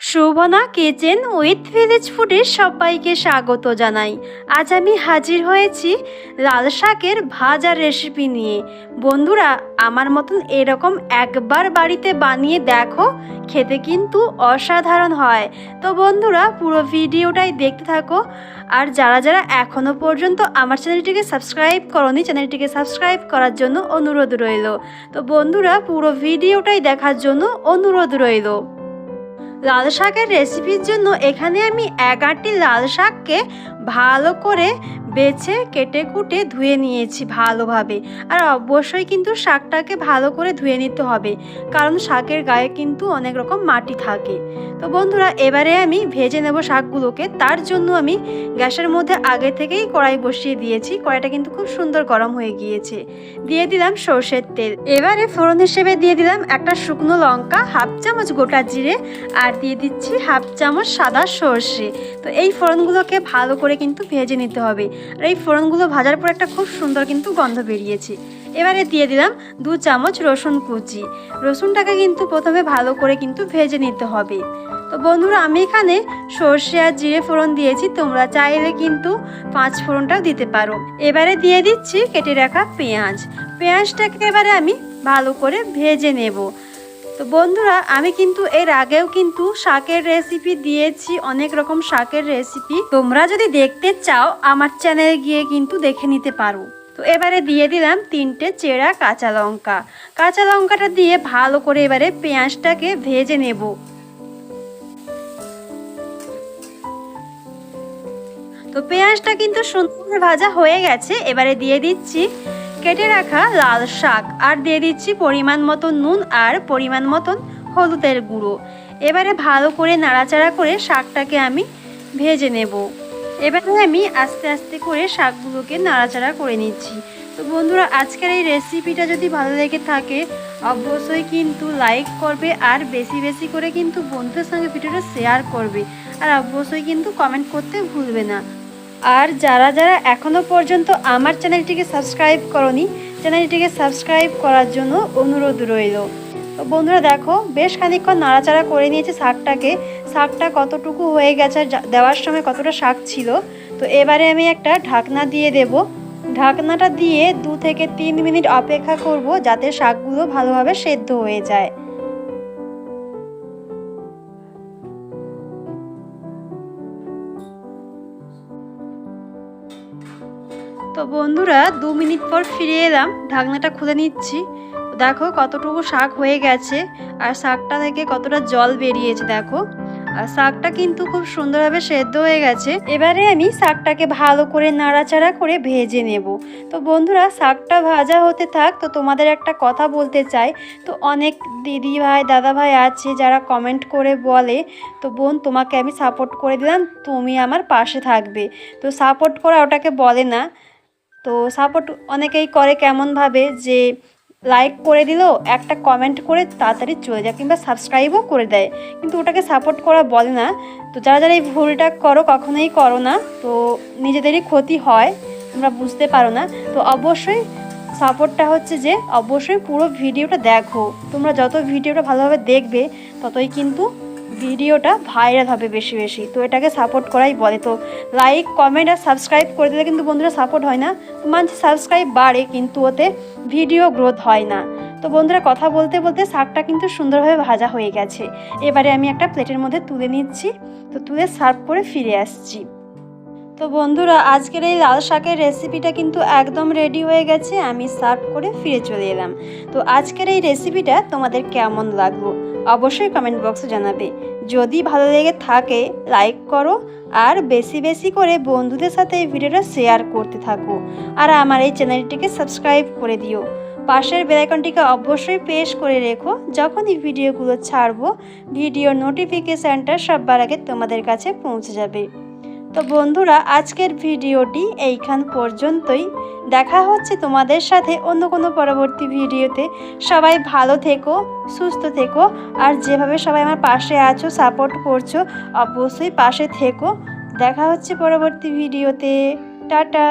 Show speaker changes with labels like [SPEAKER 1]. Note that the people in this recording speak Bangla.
[SPEAKER 1] শোভনা কিচেন উইথ ভিলেজ ফুডের সবাইকে স্বাগত জানাই। আজ আমি হাজির হয়েছি লাল শাকের ভাজার রেসিপি নিয়ে। বন্ধুরা, আমার মতন এরকম একবার বাড়িতে বানিয়ে দেখো, খেতে কিন্তু অসাধারণ হয়। তো বন্ধুরা, পুরো ভিডিওটাই দেখতে থাকো। আর যারা যারা এখনও পর্যন্ত আমার চ্যানেলটিকে সাবস্ক্রাইব করনি, চ্যানেলটিকে সাবস্ক্রাইব করার জন্য অনুরোধ রইল। তো বন্ধুরা, পুরো ভিডিওটাই দেখার জন্য অনুরোধ রইল। লাল শাকের রেসিপির জন্য এখানে আমি এক এগারটি লাল শাককে ভালো করে বেছে, কেটে, কুটে ধুয়ে নিয়েছি ভালোভাবে। আর অবশ্যই কিন্তু শাকটাকে ভালো করে ধুয়ে নিতে হবে, কারণ শাকের গায়ে কিন্তু অনেক রকম মাটি থাকে। তো বন্ধুরা, এবারে আমি ভেজে নেব শাকগুলোকে। তার জন্য আমি গ্যাসের মধ্যে আগে থেকেই কড়াই বসিয়ে দিয়েছি। কড়াইটা কিন্তু খুব সুন্দর গরম হয়ে গিয়েছে। দিয়ে দিলাম সর্ষের তেল। এবারে ফোড়ন হিসেবে দিয়ে দিলাম একটা শুকনো লঙ্কা, হাফ চামচ গোটা জিরে, আর দিয়ে দিচ্ছি হাফ চামচ সাদা সর্ষে। তো এই ফোড়নগুলোকে ভালো করে কিন্তু ভেজে নিতে হবে। আর এই ফোড়নগুলো ভাজার পর একটা খুব সুন্দর কিন্তু গন্ধ বেরিয়েছে। এবারে দিয়ে দিলাম দু চামচ রসুন কুচি। রসুনটাকে কিন্তু প্রথমে ভালো করে কিন্তু ভেজে নিতে হবে। তো বন্ধুরা, আমি এখানে সর্ষে আর জিরে ফোড়ন দিয়েছি, তোমরা চাইলে কিন্তু পাঁচ ফোড়নটাও দিতে পারো। এবারে দিয়ে দিচ্ছি কেটে রাখা পেঁয়াজ। পেঁয়াজটাকে এবারে আমি ভালো করে ভেজে নেব। তো বন্ধুরা, আমি কিন্তু এর আগেও কিন্তু শাকের রেসিপি দিয়েছি, অনেক রকম শাকের রেসিপি তোমরা যদি দেখতে চাও, আমার চ্যানেলে গিয়ে কিন্তু দেখে নিতে পারো। তো এবারে দিয়ে দিলাম তিনটে চেরা কাঁচা লঙ্কা। কাঁচা লঙ্কাটা দিয়ে ভালো করে এবারে পেঁয়াজটাকে ভেজে নেব। তো পেঁয়াজটা কিন্তু সুন্দর ভাজা হয়ে গেছে। এবারে দিয়ে দিচ্ছি কেটে রাখা লাল শাক আর দিয়ে দিচ্ছি পরিমাণ মতন নুন আর পরিমাণ মতন হলুদের গুঁড়ো। এবারে ভালো করে নাড়াচাড়া করে শাকটাকে আমি ভেজে নেব। এবারে আমি আস্তে আস্তে করে শাকগুলোকে নাড়াচাড়া করে নিচ্ছি। তো বন্ধুরা, আজকের এই রেসিপিটা যদি ভালো লেগে থাকে, অবশ্যই কিন্তু লাইক করবে আর বেশি বেশি করে কিন্তু বন্ধুদের সঙ্গে ভিডিওটা শেয়ার করবে। আর অবশ্যই কিন্তু কমেন্ট করতে ভুলবে না। আর যারা যারা এখনও পর্যন্ত আমার চ্যানেলটিকে সাবস্ক্রাইব করনি, চ্যানেলটিকে সাবস্ক্রাইব করার জন্য অনুরোধ রইল। তো বন্ধুরা দেখো, বেশ খানিকক্ষণ নাড়াচাড়া করে নিয়েছে শাকটাকে। শাকটা কতটুকু হয়ে গেছে দেওয়ার সময় কতটা শাক ছিল। তো এবারে আমি একটা ঢাকনা দিয়ে দেব। ঢাকনাটা দিয়ে দু থেকে তিন মিনিট অপেক্ষা করব যাতে শাকগুলো ভালোভাবে সেদ্ধ হয়ে যায়। তো বন্ধুরা, দু মিনিট পর ফিরে এলাম। ঢাকনাটা খুলে নিচ্ছি। দেখো কতটুকু শাক হয়ে গেছে, আর শাকটা থেকে কতটা জল বেরিয়েছে, দেখো। আর শাকটা কিন্তু খুব সুন্দরভাবে সেদ্ধ হয়ে গেছে। এবারে আমি শাকটাকে ভালো করে নাড়াচাড়া করে ভেজে নেব। তো বন্ধুরা, শাকটা ভাজা হতে থাক, তো তোমাদের একটা কথা বলতে চাই। তো অনেক দিদি ভাই, দাদা ভাই আছে, যারা কমেন্ট করে বলে, তো বোন, তোমাকে আমি সাপোর্ট করে দিলাম, তুমি আমার পাশে থাকবে। তো সাপোর্ট করা ওটাকে বলে না। তো সাপোর্ট অনেকেই করে কেমনভাবে যে লাইক করে দিল, একটা কমেন্ট করে তাড়াতাড়ি চলে যায় কিংবা সাবস্ক্রাইবও করে দেয়। কিন্তু ওটাকে সাপোর্ট করা বলে না। তো যারা যারা এই ভুলটা করো, কখনোই করো না। তো নিজেদেরই ক্ষতি হয়, তোমরা বুঝতে পারো না। তো অবশ্যই সাপোর্টটা হচ্ছে যে, অবশ্যই পুরো ভিডিওটা দেখো। তোমরা যত ভিডিওটা ভালোভাবে দেখবে, ততই কিন্তু ভিডিওটা ভাইরাল হবে বেশি বেশি। তো এটাকে সাপোর্ট করাই বলে। তো লাইক কমেন্ট আর সাবস্ক্রাইব করে দিলে কিন্তু বন্ধুরা সাপোর্ট হয় না। তো মানুষ সাবস্ক্রাইব বাড়ে কিন্তু ওতে ভিডিও গ্রোথ হয় না। তো বন্ধুরা কথা বলতে বলতে শাকটা কিন্তু সুন্দরভাবে ভাজা হয়ে গেছে। এবারে আমি একটা প্লেটের মধ্যে তুলে নিচ্ছি। তো তুলে সার্ভ করে ফিরে আসছি। তো বন্ধুরা আজকের এই লাল শাকের রেসিপিটা কিন্তু একদম রেডি হয়ে গেছে। আমি সার্ভ করে ফিরে চলে এলাম। তো আজকের এই রেসিপিটা তোমাদের কেমন লাগল? অবশ্যই কমেন্ট বক্সে জানাবে। যদি ভালো লেগে থাকে লাইক করো আর বেশি বেশি করে বন্ধুদের সাথে এই ভিডিওটা শেয়ার করতে থাকো। আর আমার এই চ্যানেলটিকে সাবস্ক্রাইব করে দিও। পাশের বেলাইকনটিকে অবশ্যই পেশ করে রেখো। যখন এই ভিডিওগুলো ছাড়বো ভিডিও নোটিফিকেশানটা সবার আগে তোমাদের কাছে পৌঁছে যাবে। তো বন্ধুরা, আজকের ভিডিওটি এইখান পর্যন্তই। দেখা হচ্ছে তোমাদের সাথে অন্য কোনো পরবর্তী ভিডিওতে। সবাই ভালো থেকো, সুস্থ থেকো, আর যেভাবে সবাই আমার পাশে আছো, সাপোর্ট করছ, অবশ্যই পাশে থেকো। দেখা হচ্ছে পরবর্তী ভিডিওতে। টাটা!